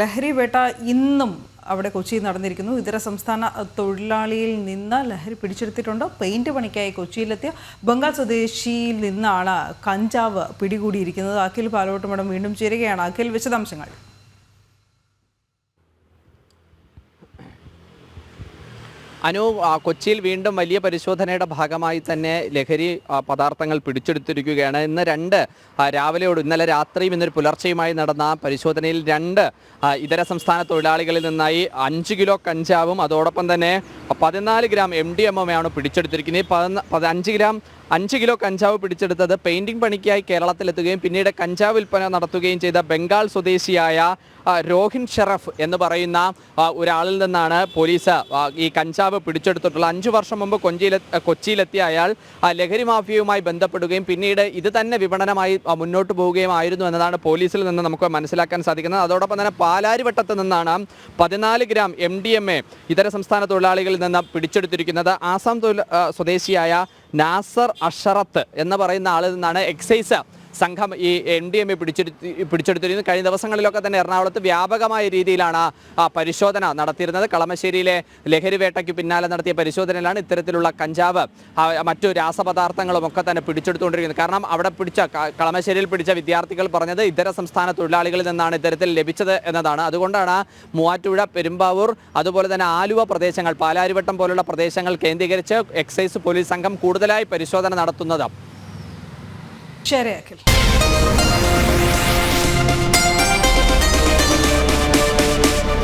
ലഹരി വേട്ട ഇന്നും അവിടെ കൊച്ചിയിൽ നടന്നിരിക്കുന്നു. ഇതര സംസ്ഥാന തൊഴിലാളിയിൽ നിന്ന് ലഹരി പിടിച്ചെടുത്തിട്ടുണ്ട്. പെയിന്റ് പണിക്കായി കൊച്ചിയിലെത്തിയ ബംഗാൾ സ്വദേശിയിൽ നിന്നാണ് കഞ്ചാവ് പിടികൂടിയിരിക്കുന്നത്. അഖിൽ പാലോട്ടുമടം വീണ്ടും ചേരുകയാണ്. അഖിൽ വിശദാംശങ്ങൾ. അനു കൊച്ചിയിൽ വീണ്ടും വലിയ പരിശോധനയുടെ ഭാഗമായി തന്നെ ലഹരി പദാർത്ഥങ്ങൾ പിടിച്ചെടുത്തിരിക്കുകയാണ്. ഇന്ന് രണ്ട് രാവിലെയോട് ഇന്നലെ രാത്രിയും ഇന്നൊരു പുലർച്ചെയുമായി നടന്ന പരിശോധനയിൽ രണ്ട് ഇതര സംസ്ഥാന തൊഴിലാളികളിൽ നിന്നായി അഞ്ച് കിലോ കഞ്ചാവും അതോടൊപ്പം തന്നെ പതിനാല് ഗ്രാം എം ഡി എം പിടിച്ചെടുത്തിരിക്കുന്നത്. അഞ്ച് ഗ്രാം അഞ്ച് കിലോ കഞ്ചാവ് പിടിച്ചെടുത്തത് പെയിന്റിംഗ് പണിക്കായി കേരളത്തിലെത്തുകയും പിന്നീട് കഞ്ചാവ് വിൽപ്പന നടത്തുകയും ചെയ്ത ബംഗാൾ സ്വദേശിയായ രോഹിൻ ഷെറഫ് എന്ന് പറയുന്ന ഒരാളിൽ നിന്നാണ് പോലീസ് ഈ കഞ്ചാവ് പിടിച്ചെടുത്തിട്ടുള്ളത് അഞ്ചു വർഷം മുമ്പ് കൊഞ്ചിയിലെ കൊച്ചിയിലെത്തിയ അയാൾ ലഹരി മാഫിയയുമായി ബന്ധപ്പെടുകയും പിന്നീട് ഇത് തന്നെ വിപണനമായി മുന്നോട്ട് പോവുകയും ആയിരുന്നു എന്നതാണ് പോലീസിൽ നിന്ന് നമുക്ക് മനസ്സിലാക്കാൻ സാധിക്കുന്നത്. അതോടൊപ്പം തന്നെ പാലാരിവട്ടത്ത് നിന്നാണ് പതിനാല് gram M D M A ഇതര സംസ്ഥാന തൊഴിലാളികളിൽ നിന്ന് പിടിച്ചെടുത്തിരിക്കുന്നത്. ആസാം സ്വദേശിയായ നാസർ അഷറത്ത് എന്ന് പറയുന്ന ആളിൽ നിന്നാണ് എക്സൈസ് സംഘം ഈ എൻ ഡി എം എ പിടിച്ചെടുത്തി പിടിച്ചെടുത്തിരുന്നു കഴിഞ്ഞ ദിവസങ്ങളിലൊക്കെ തന്നെ എറണാകുളത്ത് വ്യാപകമായ രീതിയിലാണ് പരിശോധന നടത്തിയിരുന്നത്. കളമശ്ശേരിയിലെ ലഹരി വേട്ടയ്ക്ക് പിന്നാലെ നടത്തിയ പരിശോധനയിലാണ് ഇത്തരത്തിലുള്ള കഞ്ചാവ് മറ്റു രാസപദാർത്ഥങ്ങളും ഒക്കെ തന്നെ പിടിച്ചെടുത്തുകൊണ്ടിരിക്കുന്നത്. കാരണം അവിടെ പിടിച്ച കളമശ്ശേരിയിൽ പിടിച്ച വിദ്യാർത്ഥികൾ പറഞ്ഞത് ഇതര സംസ്ഥാന തൊഴിലാളികളിൽ നിന്നാണ് ഇത്തരത്തിൽ ലഭിച്ചത് എന്നതാണ്. അതുകൊണ്ടാണ് മൂവാറ്റുപുഴ പെരുമ്പാവൂർ അതുപോലെ തന്നെ ആലുവ പ്രദേശങ്ങൾ പാലാരിവട്ടം പോലുള്ള പ്രദേശങ്ങൾ കേന്ദ്രീകരിച്ച് എക്സൈസ് പോലീസ് സംഘം കൂടുതലായി പരിശോധന നടത്തുന്നത്. شارع أكل.